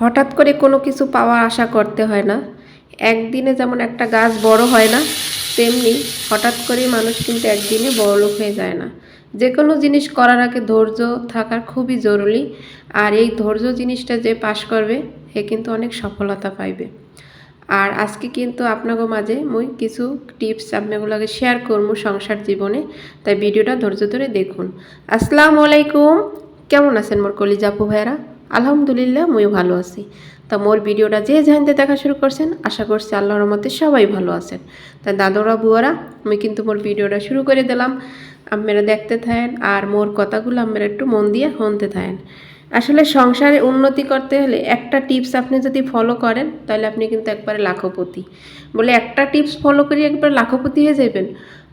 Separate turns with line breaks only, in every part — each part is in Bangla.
হঠাৎ করে কোনো কিছু পাওয়ার আশা করতে হয় না। একদিনে যেমন একটা গাছ বড় হয় না, তেমনি হঠাৎ করেই মানুষ কিন্তু একদিনে বড়লোক হয়ে যায় না। যে কোনো জিনিস করার আগে ধৈর্য থাকার খুবই জরুরি, আর এই ধৈর্য জিনিসটা যে পাশ করবে, সে কিন্তু অনেক সফলতা পাইবে। আর আজকে কিন্তু আপনাকে মাঝে মুই কিছু টিপস আপনাগুলোকে শেয়ার করব সংসার জীবনে, তাই ভিডিওটা ধৈর্য ধরে দেখুন। আসসালামু আলাইকুম, কেমন আছেন মোর কলিজাপু ভাইরা আলহামদুলিল্লাহ মুই ভালো আছি। তা মোর ভিডিওটা যে জানতে দেখা শুরু করছেন, আশা করছি আল্লাহর রহমতে সবাই ভালো আছেন। তা দাদরা, বুয়ারা, আমি কিন্তু মোর ভিডিওটা শুরু করে দিলাম। আপনারা দেখতে থাকেন আর মোর কথাগুলো আপনারা একটু মন দিয়ে শুনতে থাকেন আসলে সংসারে উন্নতি করতে হলে একটা টিপস আপনি যদি ফলো করেন, তাহলে আপনি কিন্তু একবারে লাখপতি। বলে একটা টিপস ফলো করে একবার লাখপতি হয়ে যাবেন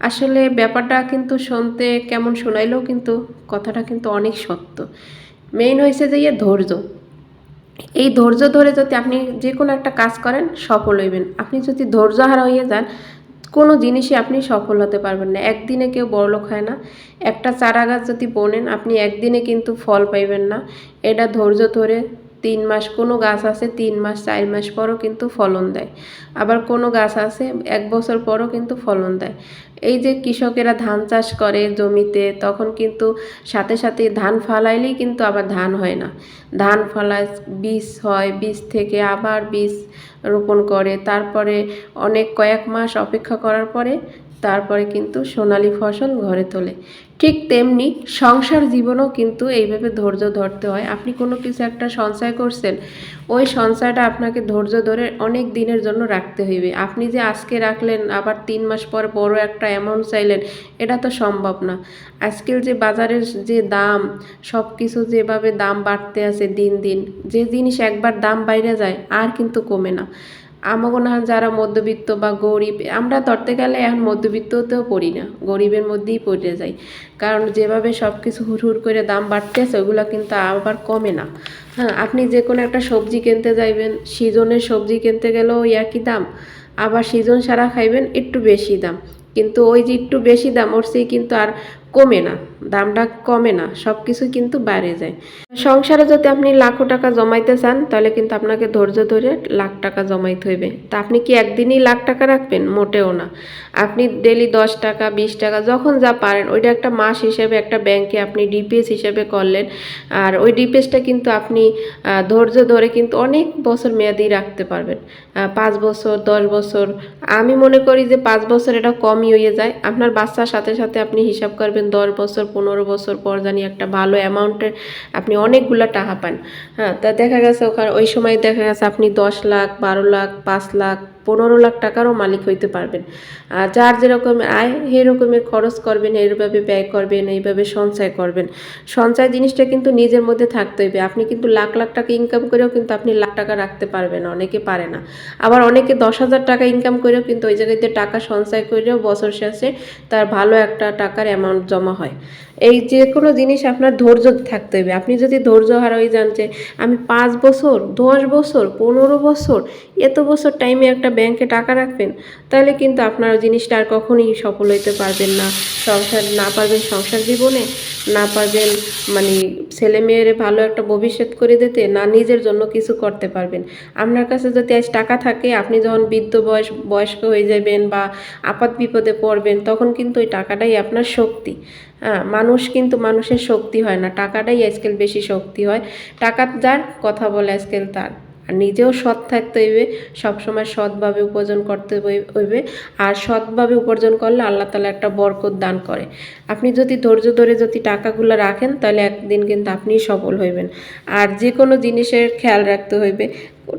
আসলে ব্যাপারটা কিন্তু শুনতে কেমন শোনাইলেও কিন্তু কথাটা কিন্তু অনেক সত্য। মেইন হয়েছে যে ইয়ে ধৈর্য। এই ধৈর্য ধরে যদি আপনি যে কোনো একটা কাজ করেন, সফল হইবেন। আপনি যদি ধৈর্য হারা হয়ে যান, কোনো জিনিসই আপনি সফল হতে পারবেন না। একদিনে কেউ বড়লোক হয় না। একটা চারা গাছ যদি বোনেন, আপনি একদিনে কিন্তু ফল পাইবেন না। এটা ধৈর্য ধরে তিন মাস, কোনো গাছ আছে তিন মাস, চার মাস পরও কিন্তু ফলন দেয়। আবার কোনো গাছ আছে এক বছর পরও কিন্তু ফলন দেয়। এই যে কৃষকেরা ধান চাষ করে জমিতে, তখন কিন্তু সাথে সাথে ধান ফালাইলেই কিন্তু আবার ধান হয় না। ধান ফলায় বীজ হয়, বীজ থেকে আবার বীজ রোপণ করে। তারপরে অনেক কয়েক মাস অপেক্ষা করার পরে তারপরে কিন্তু সোনালি ফসল ঘরে তোলে। ঠিক তেমনি সংসার জীবনেও কিন্তু এইভাবে ধৈর্য ধরতে হয়। আপনি কোনো কিছু একটা সঞ্চয় করছেন, ওই সঞ্চয়টা আপনাকে ধৈর্য ধরে অনেক দিনের জন্য রাখতে হইবে। আপনি যে আজকে রাখলেন, আবার তিন মাস পর বড় একটা অ্যামাউন্ট চাইলেন, এটা তো সম্ভব না। আজকের যে বাজারের যে দাম সব কিছু যেভাবে দাম বাড়তে আছে দিন দিন, যে জিনিস একবার দাম বাইরে যায়, আর কিন্তু কমে না। আমাকে যারা মধ্যবিত্ত বা গরিব, আমরা ধরতে গেলে এখন মধ্যবিত্ততেও পড়ি না, গরিবের মধ্যেই পড়ে যাই। কারণ যেভাবে সব কিছু হুড় করে দাম বাড়তেছে, ওগুলো কিন্তু আবার কমে না। হ্যাঁ আপনি যে কোনো একটা সবজি কিনতে যাইবেন, সিজনের সবজি কিনতে গেলেও একই দাম, আবার সিজন সারা খাইবেন, একটু বেশি দাম। কিন্তু ওই যে একটু বেশি দাম, ওর সেই কিন্তু আর কমে না, দামটা কমে না সব কিছু কিন্তু বেড়ে যায়। সংসারে যদি আপনি লাখো টাকা জমাইতে চান, তাহলে কিন্তু আপনাকে ধৈর্য ধরে লাখ টাকা জমাইতে হইবে। তা আপনি কি একদিনই লাখ টাকা রাখবেন? মোটেও না। আপনি ডেলি দশ টাকা, বিশ টাকা, যখন যা পারেন, ওইটা একটা মাস হিসেবে একটা ব্যাংকে আপনি ডিপিএস হিসেবে করলেন, আর ওই ডিপিএসটা কিন্তু আপনি ধৈর্য ধরে কিন্তু অনেক বছর মেয়াদি রাখতে পারবেন। পাঁচ বছর, দশ বছর, আমি মনে করি যে পাঁচ বছর এটা কমই হয়ে যায়। আপনার বাচ্চার সাথে সাথে আপনি হিসাব করবেন দশ বছর, পনেরো বছর পর জানি একটা ভালো অ্যামাউন্টের আপনি অনেকগুলো টাকা পান। হ্যাঁ তা দেখা গেছে ওখানে ওই সময় দেখা গেছে আপনি দশ লাখ, বারো লাখ, পাঁচ লাখ পনেরো লাখ টাকারও মালিক হইতে পারবেন। আর যার যেরকম আয় সেরকমের খরচ করবেন, এইভাবে ব্যয় করবেন, এইভাবে সঞ্চয় করবেন। সঞ্চয় জিনিসটা কিন্তু নিজের মধ্যে থাকতে হইবে। আপনি কিন্তু লাখ লাখ টাকা ইনকাম করেও কিন্তু আপনি লাখ টাকা রাখতে পারবেন অনেকে পারে না। আবার অনেকে দশ হাজার টাকা ইনকাম করেও কিন্তু ওই জায়গাতে টাকা সঞ্চয় করেও বছর শেষে তার ভালো একটা টাকার অ্যামাউন্ট জমা হয়। এই যে কোনো জিনিস আপনার ধৈর্য থাকতে হবে আপনি যদি ধৈর্য হারাই যান যে, আমি পাঁচ বছর, দশ বছর, পনেরো বছর, এত বছর টাইমে একটা ব্যাংকে টাকা রাখবেন, তাহলে কিন্তু আপনার জিনিসটা আর কখনই সফল হইতে পারবেন না। সংসার, না পারবেন সংসার জীবনে, না পারবেন মানে ছেলে মেয়ের ভালো একটা ভবিষ্যৎ করে দিতে, না নিজের জন্য কিছু করতে পারবেন। আপনার কাছে যদি আজ টাকা থাকে, আপনি যখন বৃদ্ধ বয়স, বয়স্ক হয়ে যাবেন বা আপাত বিপদে পড়বেন, তখন কিন্তু ওই টাকাটাই আপনার শক্তি। হ্যাঁ মানুষ কিন্তু মানুষের শক্তি হয় না, টাকাটাই আজকাল বেশি শক্তি হয়। টাকা যার, কথা বলে আজকাল তার। নিজেও সৎ থাকতে হইবে, সবসময় সৎভাবে উপার্জন করতে হইবে। আর সৎভাবে উপার্জন করলে আল্লাহ তালা একটা বরকত দান করে। আপনি যদি ধৈর্য ধরে যদি টাকাগুলো রাখেন, তাহলে একদিন কিন্তু আপনিই সফল হইবেন। আর যে কোনো জিনিসের খেয়াল রাখতে হইবে,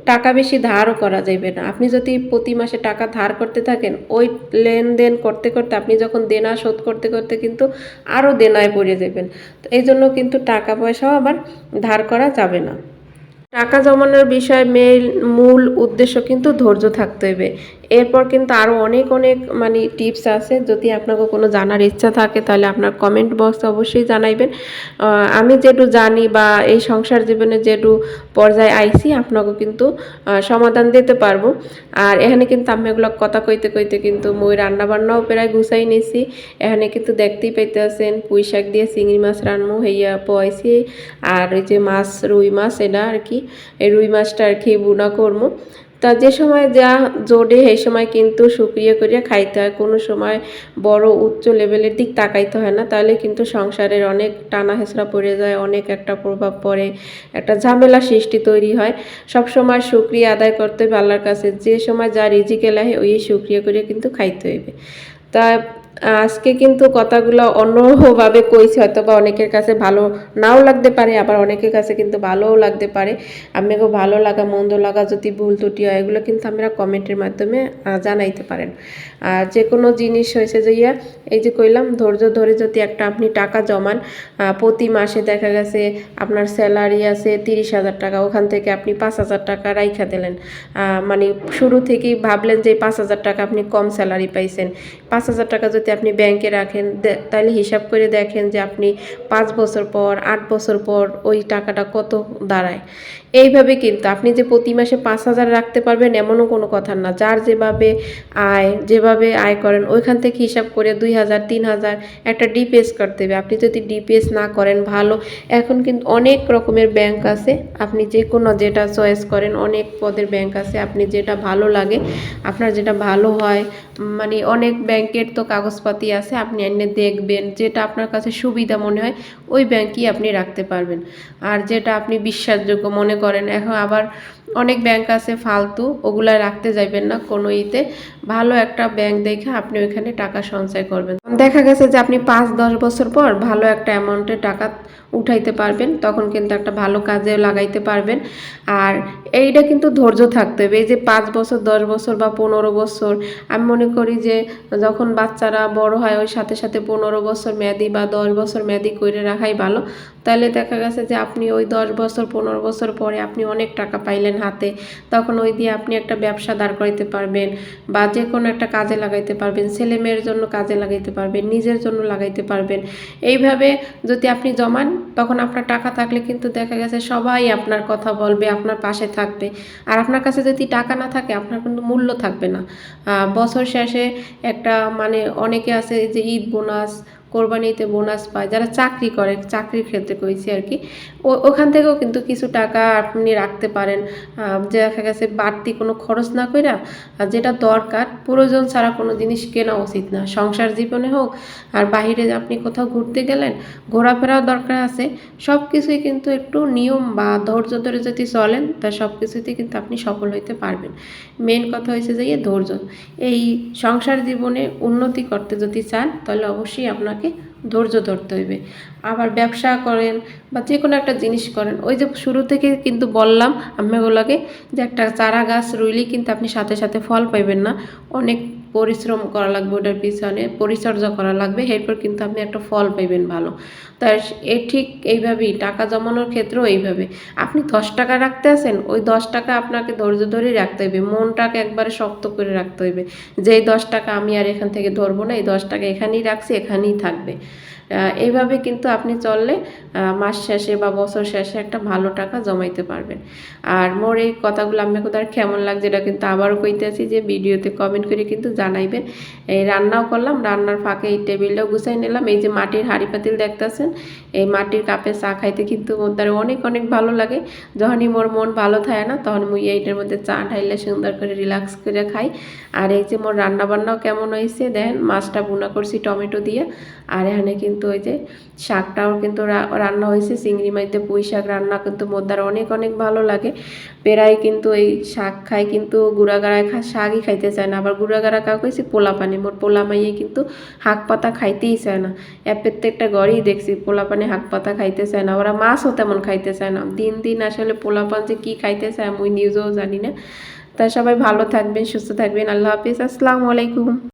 টাকা বেশি ধারও করা যাইবে না। আপনি যদি প্রতি মাসে টাকা ধার করতে থাকেন, ওই লেনদেন করতে করতে আপনি যখন দেনা শোধ করতে করতে কিন্তু আরও দেনায় পড়ে যাবেন। তো এই জন্য কিন্তু টাকা পয়সাও আবার ধার করা যাবে না। টাকা জমানোর বিষয়ে মেইন মূল উদ্দেশ্য কিন্তু ধৈর্য থাকতে হবে। এরপর কিন্তু আরও অনেক অনেক মানে টিপস আছে। যদি আপনাকে কোনো জানার ইচ্ছা থাকে, তাহলে আপনার কমেন্ট বক্সে অবশ্যই জানাইবেন। আমি যেটু জানি বা এই সংসার জীবনে যেটু পর্যায়ে আইছি, আপনাকে কিন্তু সমাধান দিতে পারব। আর এখানে কিন্তু আমি এগুলো কথা কইতে কইতে কিন্তু মই রান্না বান্নাও প্রায় গুছাই নিছি। এখানে কিন্তু দেখতেই পাইতে আছেন পুঁই শাক দিয়ে চিংড়ি মাছ রান্নু হইয়া পয়সি আর ওই যে মাছ, রুই মাছ এটা আর কি, এই রুই মাছটা আর কি বুনা করব তা যে সময় যা জোরে সেই সময় কিন্তু শুকিয়ে করিয়া খাইতে হয়। কোনো সময় বড়, উচ্চ লেভেলের দিক তাকাইতে হয় না। তাহলে কিন্তু সংসারের অনেক টানা হেঁচড়া পড়ে যায়, অনেক একটা প্রভাব পড়ে, একটা ঝামেলা সৃষ্টি তৈরি হয়। সব সময় সুক্রিয়া আদায় করতে হবে আল্লাহর কাছে। যে সময় যা রিজিকে লাহে, ওই সুক্রিয়া করিয়া কিন্তু খাইতে হইবে। তা আজকে কিন্তু কথাগুলো অন্যভাবে কইছি হয়তো বা অনেকের কাছে ভালো নাও লাগতে পারে, আবার অনেকের কাছে কিন্তু ভালোও লাগতে পারে। আপনাকে ভালো লাগা, মন্দ লাগা, যদি ভুল ত্রুটি হয়, এগুলো কিন্তু আপনারা কমেন্টের মাধ্যমে জানাইতে পারেন। আর যে কোনো জিনিস হয়েছে যে ইয়া, এই যে কইলাম, ধৈর্য ধরে যদি একটা আপনি টাকা জমান প্রতি মাসে দেখা গেছে আপনার স্যালারি আছে তিরিশ হাজার টাকা, ওখান থেকে আপনি পাঁচ হাজার টাকা রাইখা দিলেন। মানে শুরু থেকেই ভাবলেন যে পাঁচ হাজার টাকা আপনি কম স্যালারি পাইছেন। পাঁচ হাজার টাকা যদি আপনি ব্যাংকে রাখেন তাহলে হিসাব করে দেখেন যে আপনি পাঁচ বছর পর, আট বছর পর ওই টাকাটা কত দাঁড়ায়। এইভাবে কিন্তু আপনি যে প্রতি মাসে পাঁচ হাজার রাখতে পারবেন এমনও কোনো কথা না। যার যেভাবে আয় যেভাবে আয় করেন, ওইখান থেকে হিসাব করে দুই হাজার, তিন হাজার একটা ডিপিএস করতে হবে আপনি যদি ডিপিএস না করেন, ভালো। এখন কিন্তু অনেক রকমের ব্যাংক আছে। আপনি যে কোনো যেটা চয়েস করেন, অনেক পদের ব্যাংক আছে। আপনি যেটা ভালো লাগে, আপনার যেটা ভালো হয় মানে অনেক ব্যাংকের তো কাগজপাতি আছে, আপনি এনে দেখবেন যেটা আপনার কাছে সুবিধা মনে হয়, ওই ব্যাংকই আপনি রাখতে পারবেন। আর যেটা আপনি বিশ্বাসযোগ্য মনে করেন, এখন আবার অনেক ব্যাংক আছে ফালতু, ওগুলা রাখতে যাইবেন না কোনো ইতে। ভালো একটা ব্যাংক দেখে আপনি ওইখানে টাকা সঞ্চয় করবেন। দেখা গেছে যে আপনি পাঁচ, দশ বছর পর ভালো একটা অ্যামাউন্টের টাকা উঠাইতে পারবেন, তখন কিন্তু একটা ভালো কাজেও লাগাইতে পারবেন। আর এইটা কিন্তু ধৈর্য থাকতে হবে। এই যে পাঁচ বছর, দশ বছর বা পনেরো বছর, আমি মনে করি যে যখন বাচ্চারা বড় হয়, ওই সাথে সাথে পনেরো বছর মেয়াদি বা দশ বছর মেয়াদি করে রাখাই ভালো। তাহলে দেখা গেছে যে আপনি ওই দশ বছর, পনেরো বছর পরে আপনি অনেক টাকা পাইলেন হাতে। তখন ওই দিয়ে আপনি একটা ব্যবসা দাঁড় করাইতে পারবেন বা যে কোনো একটা কাজে লাগাইতে পারবেন। ছেলে মেয়ের জন্য কাজে লাগাইতে পারবেন, নিজের জন্য লাগাইতে পারবেন। এইভাবে যদি আপনি জমান, তখন আপনার টাকা থাকলে কিন্তু দেখা গেছে সবাই আপনার কথা বলবে, আপনার পাশে থাকবে। আর আপনার কাছে যদি টাকা না থাকে, আপনার কিন্তু মূল্য থাকবে না। বছর শেষে একটা মানে অনেকে আছে যে ঈদ বোনাস কোরবানিতে বোনাস পায়, যারা চাকরি করে, চাকরির ক্ষেত্রে কইছি আর কি। ওখান থেকেও কিন্তু কিছু টাকা আপনি রাখতে পারেন। যে দেখা গেছে বাড়তি কোনো খরচ না কইরা যেটা দরকার, প্রয়োজন ছাড়া কোনো জিনিস কেনা উচিত না। সংসার জীবনে হোক, আর বাইরে আপনি কোথাও ঘুরতে গেলেন, ঘোরাফেরাও দরকার আছে। সব কিছুই কিন্তু একটু নিয়ম বা ধৈর্য ধরে যদি চলেন, তা সব কিছুতে কিন্তু আপনি সফল হইতে পারবেন। মেন কথা হয়েছে যে ধৈর্য। এই সংসার জীবনে উন্নতি করতে যদি চান, তাহলে অবশ্যই আপনাকে ধৈর্য ধরতে হইবে। আবার ব্যবসা করেন বা যে কোনো একটা জিনিস করেন, ওই যে শুরু থেকে কিন্তু বললাম আম্মাগুলোকে যে একটা চারা গাছ রুইলেই কিন্তু আপনি সাথে সাথে ফল পাইবেন না। অনেক পরিশ্রম করা লাগবে ওটার পিছনে, পরিচর্যা করা লাগবে, এরপর কিন্তু আপনি একটা ফল পাইবেন ভালো। তাই এ ঠিক এইভাবেই, টাকা জমানোর ক্ষেত্রেও এইভাবে। আপনি দশ টাকা রাখতে আছেন, ওই দশ টাকা আপনাকে ধৈর্য ধরেই রাখতে হবে মনটাকে একবারে শক্ত করে রাখতে হবে যে এই দশ টাকা আমি আর এখান থেকে ধরবো না, এই দশ টাকা এখানেই রাখছি, এখানেই থাকবে। এইভাবে কিন্তু আপনি চললে মাস শেষে বা বছর শেষে একটা ভালো টাকা জমাইতে পারবেন। আর মোর এই কথাগুলো আমি কোথাও কেমন লাগছে এটা কিন্তু আবারও কইতেছি যে ভিডিওতে কমেন্ট করে কিন্তু জানাইবেন। এই রান্নাও করলাম, রান্নার ফাঁকে এই টেবিলটাও গুছাই নিলাম। এই যে মাটির হাঁড়ি পাতিল দেখতেছেন, এই মাটির কাপে চা খাইতে কিন্তু দ্বারা অনেক অনেক ভালো লাগে। যখনই মোর মন ভালো থাকে না তখন মুই এইটার মধ্যে চা ঢাইলে সুন্দর করে রিল্যাক্স করে খাই। আর এই যে মোর রান্না বান্নাও কেমন হয়েছে দেখেন মাছটা বুনা করছি টমেটো দিয়ে। আর এখানে কিন্তু ওই যে শাকটাও কিন্তু রান্না হয়েছে, চিংড়ি মাইতে পুঁই শাক রান্না কিন্তু মোর দ্বারা অনেক অনেক ভালো লাগে। পেরাই কিন্তু এই শাক খায় কিন্তু গুড়াগাড়ায় খা, শাকই খাইতে চায় না। আবার গুড়াগাড়া কাউ কইছি পোলা পানি মোর পোলা মাইয়ে কিন্তু শাক পাতা খাইতেই চায় না। এর প্রত্যেকটা ঘরেই দেখছি পোলা পানি শাক পাতা খাইতে চায় না। ওরা মাছও তেমন খাইতে চায় না। দিন দিন আসলে পোলা পান যে কী খাইতে চায় মুই নিজেও জানি না। তা সবাই ভালো থাকবেন, সুস্থ থাকবেন। আল্লাহ হাফিজ। আসসালামু আলাইকুম।